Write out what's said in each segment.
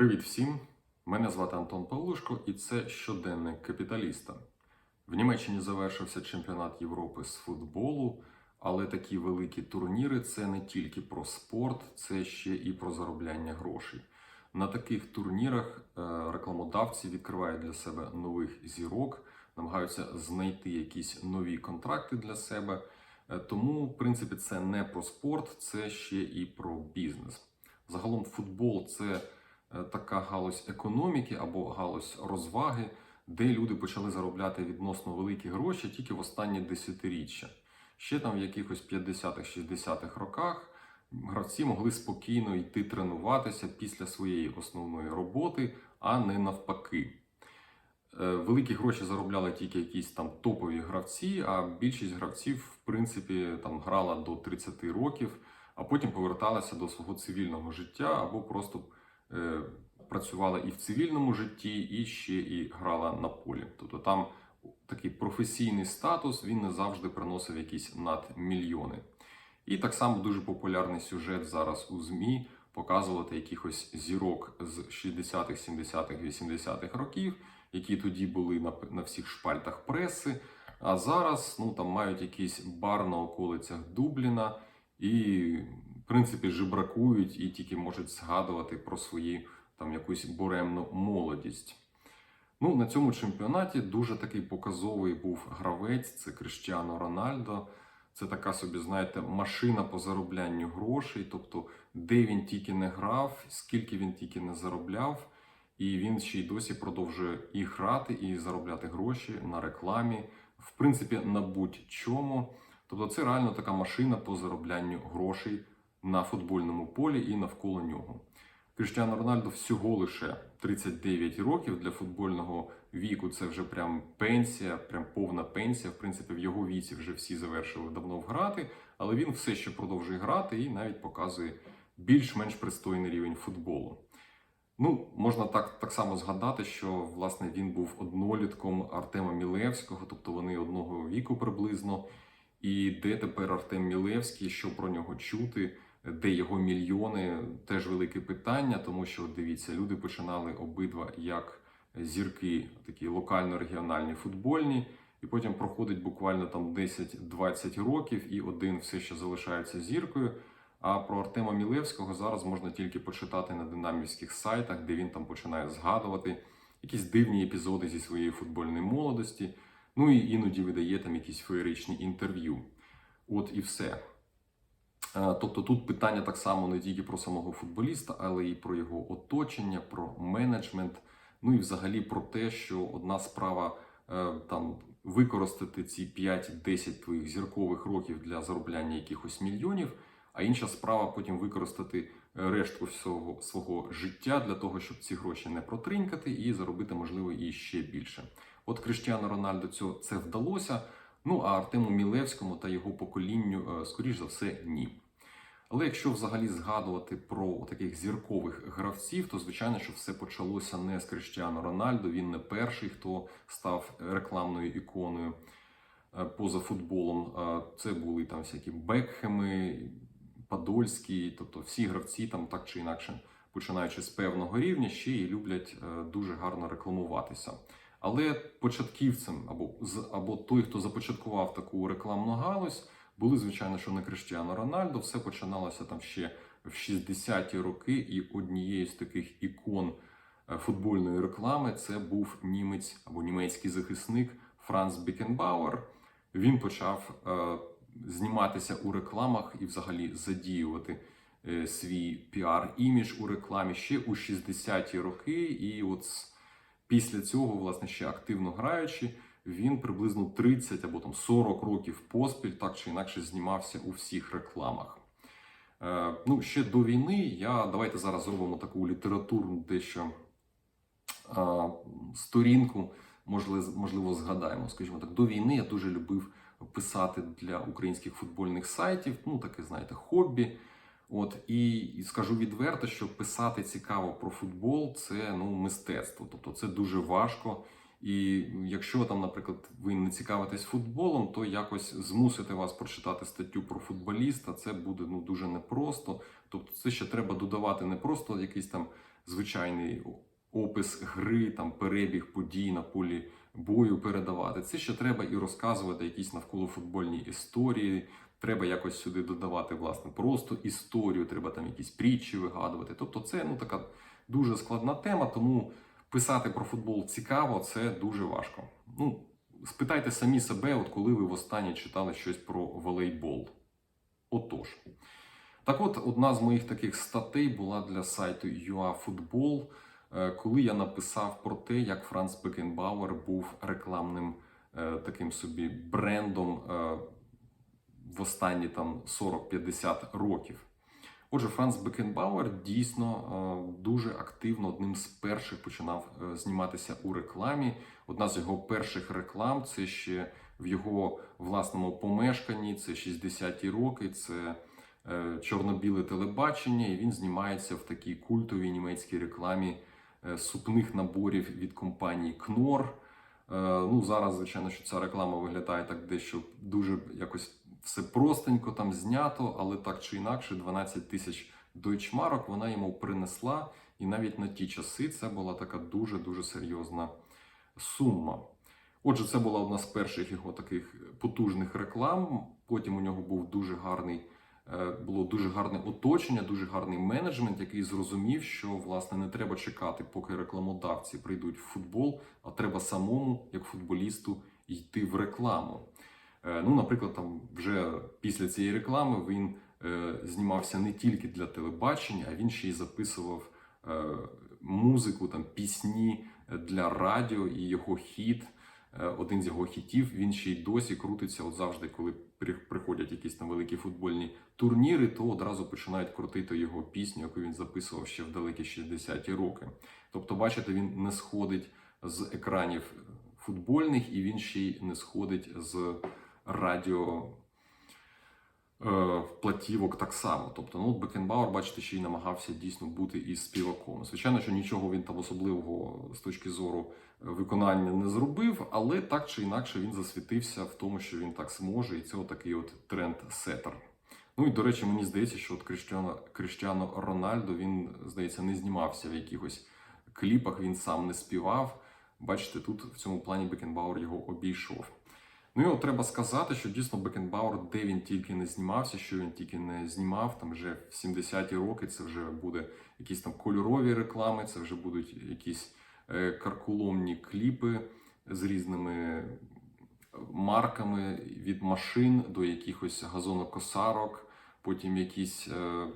Привіт всім! Мене звати Антон Павлушко, і це щоденник капіталіста. В Німеччині завершився чемпіонат Європи з футболу, але такі великі турніри це не тільки про спорт, це ще і про заробляння грошей. На таких турнірах е, рекламодавці відкривають для себе нових зірок, намагаються знайти якісь нові контракти для себе. Е, Тому, в принципі, це не про спорт, це ще і про бізнес. Загалом, футбол це така галузь економіки або галузь розваги, де люди почали заробляти відносно великі гроші тільки в останні десятиріччя. Ще там в якихось 50-60-х роках гравці могли спокійно йти тренуватися після своєї основної роботи, а не навпаки. Е, Великі гроші заробляли тільки якісь там топові гравці, а більшість гравців, в принципі, там грала до 30 років, а потім поверталася до свого цивільного життя або просто е, працювала і в цивільному житті, і ще і грала на полі. Тобто там такий професійний статус він не завжди приносив якісь надмільйони. І так само дуже популярний сюжет зараз у ЗМІ показувати якихось зірок з 60-х, 70-х, 80-х років, які тоді були на, на всіх шпальтах преси. А зараз ну там мають якийсь бар на околицях Дубліна і, принципі, жебракують і тільки можуть згадувати про свої там якусь буремну молодість. Ну, на цьому чемпіонаті дуже такий показовий був гравець це Криштіано Рональдо. Це така собі, знаєте, машина по зароблянню грошей, тобто де він тільки не грав, скільки він тільки не заробляв, і він ще й досі продовжує і грати, і заробляти гроші на рекламі, в принципі, на будь-чому. Тобто, це реально така машина по зароблянню грошей на футбольному полі і навколо нього. Кріштіану Рональдо всього лише 39 років для футбольного віку. Це вже прям пенсія, прям повна пенсія. В принципі, в його віці вже всі завершили давно грати, але він все ще продовжує грати і навіть показує більш-менш пристойний рівень футболу. Ну, можна так, так само згадати, що власне він був однолітком Артема Мілевського, тобто вони одного віку приблизно. І де тепер Артем Мілевський, що про нього чути, де його мільйони, теж велике питання, тому що дивіться, люди починали обидва як зірки, такі локально-регіональні футбольні, і потім проходить буквально там 10-20 років, і один все ще залишається зіркою. А про Артема Мілевського зараз можна тільки почитати на динамівських сайтах, де він там починає згадувати якісь дивні епізоди зі своєї футбольної молодості. Ну і іноді видає там якісь феєричні інтерв'ю. От і все. Е, Тобто тут питання так само не тільки про самого футболіста, але і про його оточення, про менеджмент. Ну і взагалі про те, що одна справа е, там використати ці 5-10 твоїх зіркових років для заробляння якихось мільйонів, а інша справа потім використати решту всього свого життя для того, щоб ці гроші не протринькати і заробити, можливо, і ще більше. От Криштіану Рональдо це вдалося. Ну а Артему Мілевському та його поколінню, е, скоріш за все, ні. Але якщо взагалі згадувати про таких зіркових гравців, то звичайно, що все почалося не з Криштіану Рональдо. Він не перший, хто став рекламною іконою е, поза футболом. Це були там всякі Бекхеми, Подольський, тобто всі гравці там так чи інакше, починаючи з певного рівня, ще й люблять е, дуже гарно рекламуватися. Але початківцем або або той, хто започаткував таку рекламну галузь, були звичайно, що не Криштіану Рональдо. Все починалося там ще в 60-ті роки, і однією з таких ікон е, футбольної реклами це був німець або німецький захисник Франц Бекенбауер. Він почав е, зніматися у рекламах і взагалі задіювати е, свій піар-імідж у рекламі ще у 60-ті роки. І от після цього, власне, ще активно граючи, він приблизно 30 або там 40 років поспіль, так чи інакше, знімався у всіх рекламах. Е, ну, ще до війни я давайте зараз зробимо таку літературну дещо е, сторінку, можливо, згадаємо. Скажімо так, до війни я дуже любив писати для українських футбольних сайтів. Ну, таке, знаєте, хобі. От і, скажу відверто, що писати цікаво про футбол це ну мистецтво, тобто це дуже важко. І якщо там, наприклад, ви не цікавитесь футболом, то якось змусити вас прочитати статтю про футболіста, це буде ну дуже непросто. Тобто, це ще треба додавати не просто якийсь там звичайний опис гри, там перебіг подій на полі бою передавати. Це ще треба і розказувати якісь навколо футбольні історії. Треба якось сюди додавати власне просто історію, треба там якісь притчі вигадувати. Тобто, це ну така дуже складна тема, тому писати про футбол цікаво, це дуже важко. Ну, спитайте самі себе, от коли ви востаннє читали щось про волейбол. Отож. Так от, одна з моїх таких статей була для сайту UAFootball, е, коли я написав про те, як Франц Бекенбауер був рекламним е, таким собі брендом е, в останні там 40-50 років. Отже, Франц Бекенбауер дійсно е, дуже активно одним з перших починав е, зніматися у рекламі. Одна з його перших реклам це ще в його власному помешканні, це 60-ті роки, це е, чорно-біле телебачення, і він знімається в такій культовій німецькій рекламі супних наборів від компанії Knorr. Ну, зараз, звичайно, що ця реклама виглядає так дещо дуже якось все простенько там знято, але так чи інакше, 12 тисяч дойчмарок вона йому принесла, і навіть на ті часи це була така дуже дуже серйозна сума. Отже, це була одна з перших його таких потужних реклам. Потім у нього був дуже гарний, е, було дуже гарне оточення, дуже гарний менеджмент, який зрозумів, що власне не треба чекати, поки рекламодавці прийдуть в футбол, а треба самому, як футболісту, йти в рекламу. Е, Ну, наприклад, там вже після цієї реклами він е, знімався не тільки для телебачення, а він ще й записував е, музику, там пісні для радіо і його хіт. Один з його хітів він ще й досі крутиться. От завжди, коли при- приходять якісь там великі футбольні турніри, то одразу починають крутити його пісню, яку він записував ще в далекі 60-ті роки. Тобто, бачите, він не сходить з екранів футбольних, і він ще й не сходить з радіо е, платівок так само. Тобто, ну, Бекенбауер, бачите, ще й намагався дійсно бути і співаком. Звичайно, що нічого він там особливого з точки зору виконання не зробив, але так чи інакше він засвітився в тому, що він так зможе, і це отакий от тренд-сеттер. Ну і до речі, мені здається, що от Кріштіано, Кріштіано Рональдо він, здається, не знімався в якихось кліпах, він сам не співав. Бачите, тут в цьому плані Бекенбауер його обійшов. Ну і от треба сказати, що дійсно Бекенбауер, де він тільки не знімався, що він тільки не знімав, там вже в 70-ті роки це вже буде якісь там кольорові реклами, це вже будуть якісь е, карколомні кліпи з різними марками від машин до якихось газонокосарок, потім якісь е,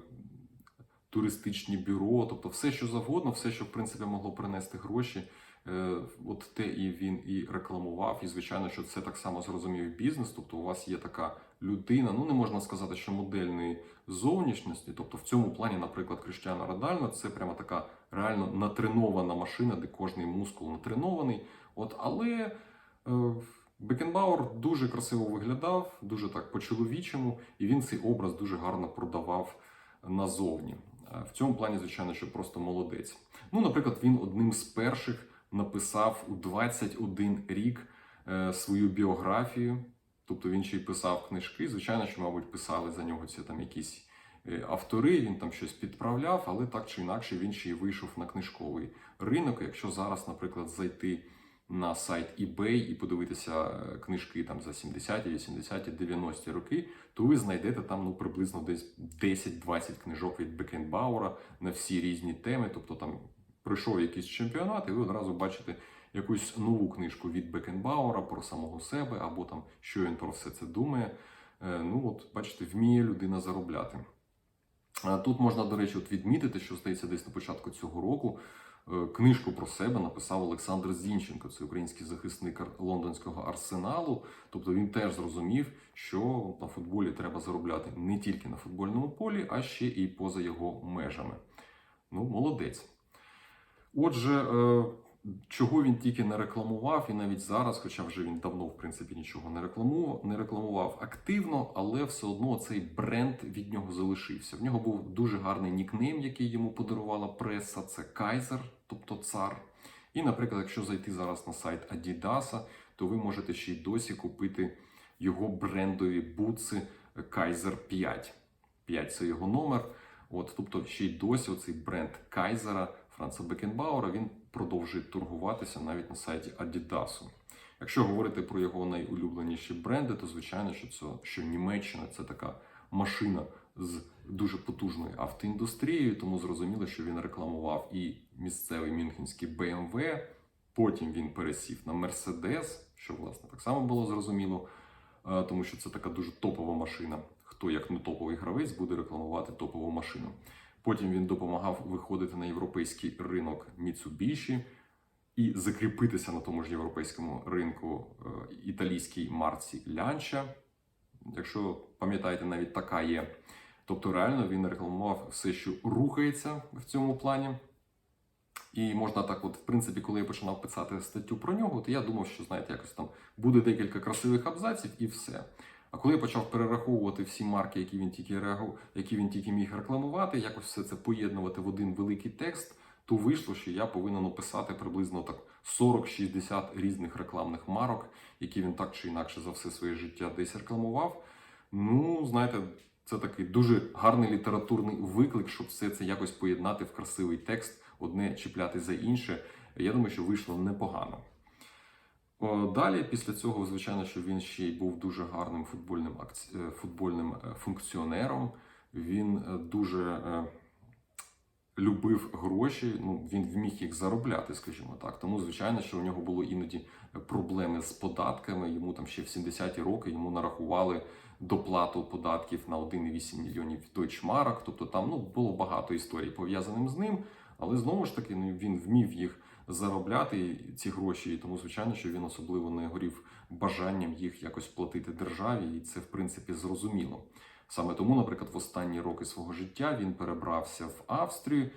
туристичні бюро, тобто все, що завгодно, все, що в принципі могло принести гроші. Е, От те і він і рекламував, і звичайно, що це так само зрозумів бізнес. Тобто, у вас є така людина. Ну не можна сказати, що модельної зовнішності. Тобто, в цьому плані, наприклад, Криштіана Радально, це прямо така реально натренована машина, де кожний мускул натренований. От, але е, Бекенбауер дуже красиво виглядав, дуже так по-чоловічому, і він цей образ дуже гарно продавав назовні. Е, В цьому плані, звичайно, що просто молодець. Ну, наприклад, він одним з перших написав у 21 рік е, свою біографію. Тобто він ще й писав книжки. Звичайно, що, мабуть, писали за нього ці там якісь е, автори, він там щось підправляв, але так чи інакше він ще й вийшов на книжковий ринок. Якщо зараз, наприклад, зайти на сайт eBay і подивитися е, книжки там за 70-ті, 80-ті, 90-ті роки, то ви знайдете там ну приблизно десь 10-20 книжок від Бекенбауера на всі різні теми. Тобто там пройшов якийсь чемпіонат, і ви одразу бачите якусь нову книжку від Бекенбауера про самого себе, або там що він про все це думає. Е, Ну от бачите, вміє людина заробляти. А Тут можна, до речі, от відмітити, що здається, десь на початку цього року е, книжку про себе написав Олександр Зінченко, це український захисник лондонського арсеналу. Тобто він теж зрозумів, що на футболі треба заробляти не тільки на футбольному полі, а ще і поза його межами. Ну, молодець. Отже, е, чого він тільки не рекламував, і навіть зараз, хоча вже він давно, в принципі, нічого не рекламував, не рекламував активно, але все одно цей бренд від нього залишився. В нього був дуже гарний нікнейм, який йому подарувала преса. Це Кайзер, тобто цар. І, наприклад, якщо зайти зараз на сайт Adidas, то ви можете ще й досі купити його брендові бутси Kaiser 5. 5 це його номер. От, тобто ще й досі оцей бренд Кайзера Франца Бекенбауера, він продовжує торгуватися навіть на сайті Adidas. Якщо говорити про його найулюбленіші бренди, то звичайно, що це що Німеччина це така машина з дуже потужною автоіндустрією, тому зрозуміло, що він рекламував і місцевий мюнхенський BMW, потім він пересів на Mercedes, що власне так само було зрозуміло, е, тому що це така дуже топова машина. Хто як не топовий гравець буде рекламувати топову машину. Потім він допомагав виходити на європейський ринок Mitsubishi і закріпитися на тому ж європейському ринку е, італійській марці Лянча. Якщо пам'ятаєте, навіть така є. Тобто, реально він рекламував все, що рухається в цьому плані. І можна так, от, в принципі, коли я починав писати статтю про нього, то я думав, що знаєте, якось там буде декілька красивих абзаців і все. А коли я почав перераховувати всі марки, які він тільки реагу... які він тільки міг рекламувати, якось все це поєднувати в один великий текст, то вийшло, що я повинен описати приблизно так 40-60 різних рекламних марок, які він так чи інакше за все своє життя десь рекламував. Ну, знаєте, це такий дуже гарний літературний виклик, щоб все це якось поєднати в красивий текст, одне чіпляти за інше. Я думаю, що вийшло непогано. О, Далі, після цього, звичайно, що він ще й був дуже гарним футбольним акці... е, футбольним е, функціонером. Він е, дуже е, любив гроші. Ну він вміг їх заробляти, скажімо так. Тому, звичайно, що у нього було іноді проблеми з податками. Йому там ще в 70-ті роки йому нарахували доплату податків на 1,8 мільйонів дойчмарок. Тобто там ну було багато історій пов'язаним з ним. Але знову ж таки, ну він вмів їх заробляти ці гроші, і тому звичайно, що він особливо не горів бажанням їх якось платити державі, і це в принципі зрозуміло. Саме тому, наприклад, в останні роки свого життя він перебрався в Австрію,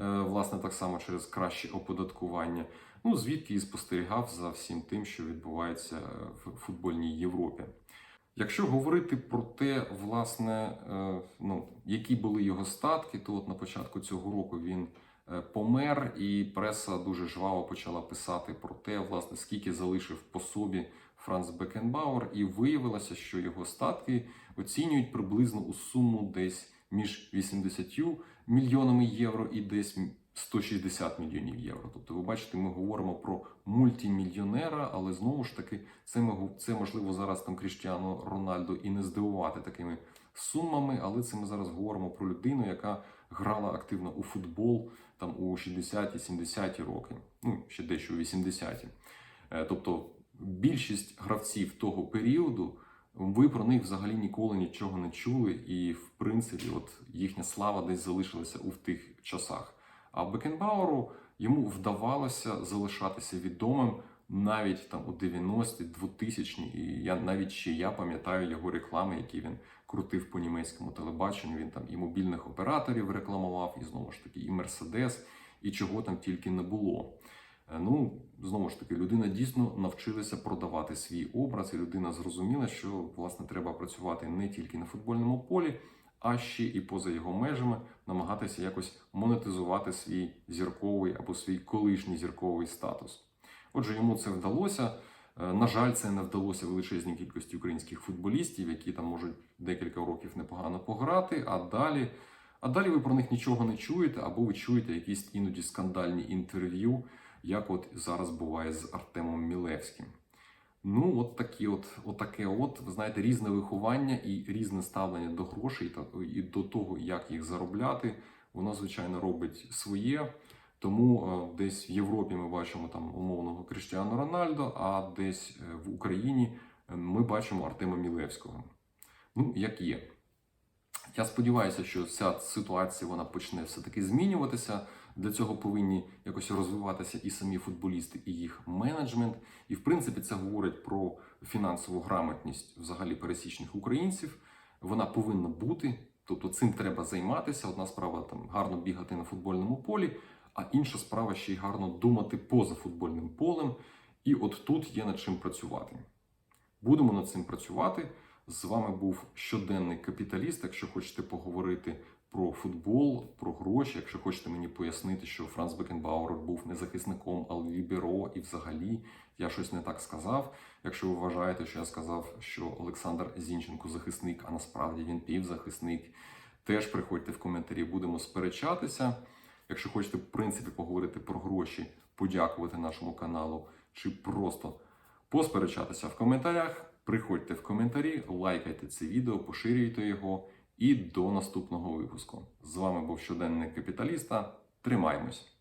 е, власне, так само через краще оподаткування. Ну звідки і спостерігав за всім тим, що відбувається в футбольній Європі. Якщо говорити про те, власне, е, ну які були його статки, то от на початку цього року він е, помер, і преса дуже жваво почала писати про те, власне, скільки залишив по собі Франц Бекенбауер, і виявилося, що його статки оцінюють приблизно у суму десь між 80 мільйонами євро і десь 160 мільйонів євро. Тобто, ви бачите, ми говоримо про мультимільйонера, але знову ж таки, це це можливо зараз там Кріштіану Рональдо і не здивувати такими сумами, але це ми зараз говоримо про людину, яка грала активно у футбол там у 60-70-ті роки, ну ще дещо у 80-ті. Е, Тобто більшість гравців того періоду. Ви про них взагалі ніколи нічого не чули, і в принципі, от їхня слава десь залишилася у тих часах. А Бекенбауеру йому вдавалося залишатися відомим навіть там у 90-ті, 2000-ні. І я навіть ще я пам'ятаю його реклами, які він крутив по німецькому телебаченню. Він там і мобільних операторів рекламував, і знову ж таки, і Мерседес, і чого там тільки не було. Ну, знову ж таки, людина дійсно навчилася продавати свій образ, і людина зрозуміла, що власне треба працювати не тільки на футбольному полі, а ще і поза його межами, намагатися якось монетизувати свій зірковий або свій колишній зірковий статус. Отже, йому це вдалося. На жаль, це не вдалося величезній кількості українських футболістів, які там можуть декілька років непогано пограти. А далі, а далі ви про них нічого не чуєте, або ви чуєте якісь іноді скандальні інтерв'ю як от зараз буває з Артемом Мілевським. Ну, от такі от, от таке от, ви знаєте, різне виховання і різне ставлення до грошей та і до того, як їх заробляти, воно, звичайно, робить своє. Тому е, десь в Європі ми бачимо там умовного Кріштіану Рональдо, а десь е, в Україні е, ми бачимо Артема Мілевського. Ну, як є. Я сподіваюся, що ця ситуація вона почне все-таки змінюватися. Для цього повинні якось розвиватися і самі футболісти, і їх менеджмент. І в принципі це говорить про фінансову грамотність взагалі пересічних українців. Вона повинна бути, тобто цим треба займатися. Одна справа там гарно бігати на футбольному полі, а інша справа ще й гарно думати поза футбольним полем. І от тут є над чим працювати. Будемо над цим працювати. З вами був щоденний капіталіст. Якщо хочете поговорити про футбол, про гроші, якщо хочете мені пояснити, що Франц Бекенбауер був не захисником, а ліберо, і взагалі я щось не так сказав. Якщо ви вважаєте, що я сказав, що Олександр Зінченко захисник, а насправді він півзахисник, теж приходьте в коментарі, будемо сперечатися. Якщо хочете, в принципі, поговорити про гроші, подякувати нашому каналу чи просто посперечатися в коментарях, приходьте в коментарі, лайкайте це відео, поширюйте його. І до наступного випуску. З вами був щоденник капіталіста. Тримаємось!